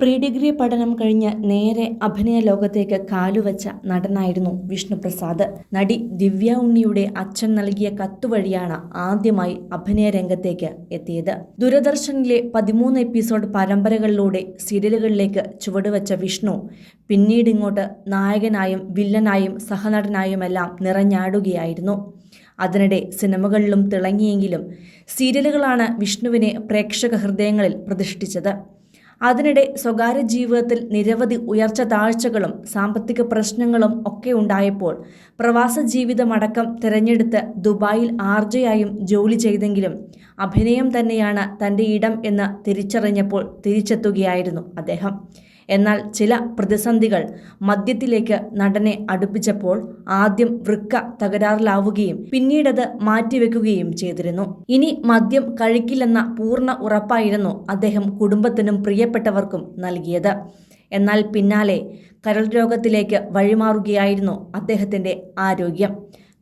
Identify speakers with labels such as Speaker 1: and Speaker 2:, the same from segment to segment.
Speaker 1: Pre degree പഠനം കഴിഞ്ഞ് നേരെ അഭിനയ ലോകത്തേക്ക് കാലുവച്ച നടനായിരുന്നു വിഷ്ണുപ്രസാദ്. നടി ദിവ്യ ഉണ്ണിയുടെ അച്ഛൻ നൽകിയ കത്തുവഴിയാണ് ആദ്യമായി അഭിനയ രംഗത്തേക്ക് എത്തിയത്. ദൂരദർശനിലെ പതിമൂന്ന് എപ്പിസോഡ് പരമ്പരകളിലൂടെ സീരിയലുകളിലേക്ക് ചുവടുവച്ച വിഷ്ണു പിന്നീട് ഇങ്ങോട്ട് നായകനായും വില്ലനായും സഹനടനായുമെല്ലാം നിറഞ്ഞാടുകയായിരുന്നു. അതിനിടെ സിനിമകളിലും തിളങ്ങിയെങ്കിലും സീരിയലുകളാണ് വിഷ്ണുവിനെ പ്രേക്ഷക ഹൃദയങ്ങളിൽ പ്രതിഷ്ഠിച്ചത്. അതിനിടെ സ്വകാര്യ ജീവിതത്തിൽ നിരവധി ഉയർച്ച താഴ്ചകളും സാമ്പത്തിക പ്രശ്നങ്ങളും ഒക്കെ ഉണ്ടായപ്പോൾ പ്രവാസ ജീവിതമടക്കം തിരഞ്ഞെടുത്ത് ദുബായിൽ ആർജയായും ജോലി ചെയ്തെങ്കിലും അഭിനയം തന്നെയാണ് തന്റെ ഇടം എന്ന് തിരിച്ചറിഞ്ഞപ്പോൾ തിരിച്ചെത്തുകയായിരുന്നു അദ്ദേഹം. എന്നാൽ ചില പ്രതിസന്ധികൾ മദ്യത്തിലേക്ക് നടനെ അടുപ്പിച്ചപ്പോൾ ആദ്യം വൃക്ക തകരാറിലാവുകയും പിന്നീടത് മാറ്റിവെക്കുകയും ചെയ്തിരുന്നു. ഇനി മദ്യം കഴിക്കില്ലെന്ന പൂർണ ഉറപ്പായിരുന്നു അദ്ദേഹം കുടുംബത്തിനും പ്രിയപ്പെട്ടവർക്കും നൽകിയത്. എന്നാൽ പിന്നാലെ കരൾ രോഗത്തിലേക്ക് വഴിമാറുകയായിരുന്നു അദ്ദേഹത്തിന്റെ ആരോഗ്യം.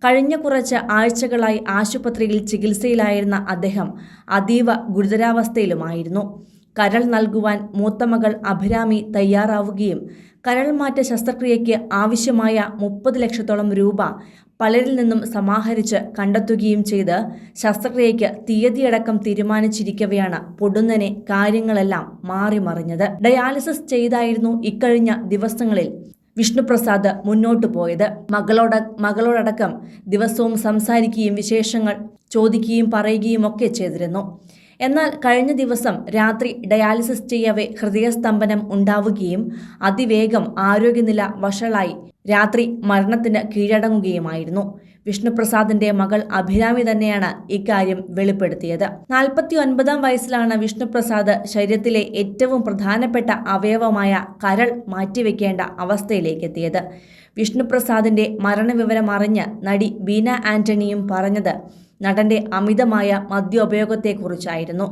Speaker 1: കഴിഞ്ഞ കുറച്ച് ആഴ്ചകളായി ആശുപത്രിയിൽ ചികിത്സയിലായിരുന്ന അദ്ദേഹം അതീവ ഗുരുതരാവസ്ഥയിലുമായിരുന്നു. കരൾ നൽകുവാൻ മൂത്തമകൾ അഭിരാമി തയ്യാറാവുകയും കരൾ മാറ്റ ശസ്ത്രക്രിയയ്ക്ക് ആവശ്യമായ മുപ്പത് ലക്ഷത്തോളം രൂപ പലരിൽ നിന്നും സമാഹരിച്ച് കണ്ടെത്തുകയും ചെയ്ത് ശസ്ത്രക്രിയയ്ക്ക് തീയതിയടക്കം തീരുമാനിച്ചിരിക്കവെയാണ് പൊടുന്നനെ കാര്യങ്ങളെല്ലാം മാറിമറിഞ്ഞത്. ഡയാലിസിസ് ചെയ്തായിരുന്നു ഇക്കഴിഞ്ഞ ദിവസങ്ങളിൽ വിഷ്ണുപ്രസാദ് മുന്നോട്ടു പോയത്. മകളോട് മകളോടക്കം ദിവസവും സംസാരിക്കുകയും വിശേഷങ്ങൾ ചോദിക്കുകയും പറയുകയും ഒക്കെ ചെയ്തിരുന്നു. എന്നാൽ കഴിഞ്ഞ ദിവസം രാത്രി ഡയാലിസിസ് ചെയ്യവേ ഹൃദയസ്തംഭനം ഉണ്ടാവുകയും അതിവേഗം ആരോഗ്യനില വഷളായി രാത്രി മരണത്തിന് കീഴടങ്ങുകയുമായിരുന്നു. വിഷ്ണുപ്രസാദിന്റെ മകൾ അഭിരാമി തന്നെയാണ് ഇക്കാര്യം വെളിപ്പെടുത്തിയത്. നാൽപ്പത്തി ഒൻപതാം വയസ്സിലാണ് വിഷ്ണുപ്രസാദ് ശരീരത്തിലെ ഏറ്റവും പ്രധാനപ്പെട്ട അവയവമായ കരൾ മാറ്റിവെക്കേണ്ട അവസ്ഥയിലേക്ക് എത്തിയത് വിഷ്ണുപ്രസാദിന്റെ മരണവിവരം അറിഞ്ഞ് നടി ബീന ആന്റണിയും പറഞ്ഞത് നടന്റെ അമിതമായ മദ്യോപയോഗത്തെക്കുറിച്ചായിരുന്നു.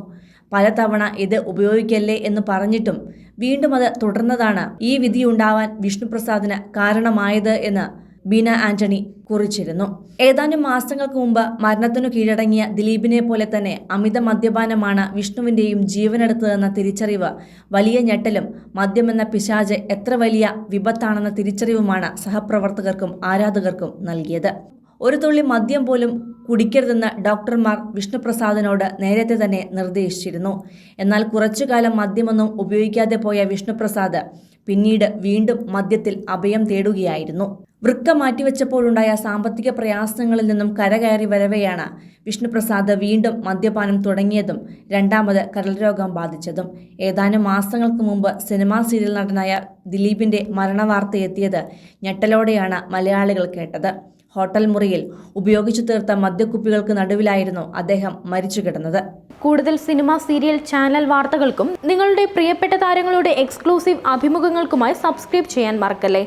Speaker 1: പലതവണ ഇത് ഉപയോഗിക്കല്ലേ എന്ന് പറഞ്ഞിട്ടും വീണ്ടും അത് തുടർന്നതാണ് ഈ വിധിയുണ്ടാവാൻ വിഷ്ണുപ്രസാദിന് കാരണമായത് എന്ന് ബീന ആന്റണി കുറിച്ചിരുന്നു. ഏതാനും മാസങ്ങൾക്ക് മുമ്പ് മരണത്തിനു കീഴടങ്ങിയ ദിലീപിനെ പോലെ തന്നെ അമിത മദ്യപാനമാണ് വിഷ്ണുവിന്റെയും ജീവനെടുത്തതെന്ന തിരിച്ചറിവ് വലിയ ഞെട്ടലും മദ്യമെന്ന പിശാജ് എത്ര വലിയ വിപത്താണെന്ന തിരിച്ചറിവുമാണ് സഹപ്രവർത്തകർക്കും ആരാധകർക്കും നൽകിയത്. ഒരു തുള്ളി മദ്യം പോലും കുടിക്കരുതെന്ന് ഡോക്ടർമാർ വിഷ്ണുപ്രസാദിനോട് നേരത്തെ തന്നെ നിർദ്ദേശിച്ചിരുന്നു. എന്നാൽ കുറച്ചുകാലം മദ്യമൊന്നും ഉപയോഗിക്കാതെ പോയ വിഷ്ണുപ്രസാദ് പിന്നീട് വീണ്ടും മദ്യത്തിൽ അഭയം തേടുകയായിരുന്നു. വൃക്ക മാറ്റിവെച്ചപ്പോഴുണ്ടായ സാമ്പത്തിക പ്രയാസങ്ങളിൽ നിന്നും കരകയറി വരവെയാണ് വിഷ്ണുപ്രസാദ് വീണ്ടും മദ്യപാനം തുടങ്ങിയതും രണ്ടാമത് കരൽ രോഗം ബാധിച്ചതും. ഏതാനും മാസങ്ങൾക്ക് മുമ്പ് സിനിമാ സീരിയൽ നടനായ ദിലീപിന്റെ മരണവാർത്ത എത്തിയത് ഞെട്ടലോടെയാണ് മലയാളികൾ കേട്ടത്. ഹോട്ടൽ മുറിയിൽ ഉപയോഗിച്ചു തീർത്ത മദ്യക്കുപ്പികൾക്ക് നടുവിലായിരുന്നു അദ്ദേഹം മരിച്ചു കിടന്നത്.
Speaker 2: കൂടുതൽ സിനിമ സീരിയൽ ചാനൽ വാർത്തകൾക്കും നിങ്ങളുടെ പ്രിയപ്പെട്ട താരങ്ങളുടെ എക്സ്ക്ലൂസീവ് അഭിമുഖങ്ങൾക്കുമായി സബ്സ്ക്രൈബ് ചെയ്യാൻ മറക്കല്ലേ?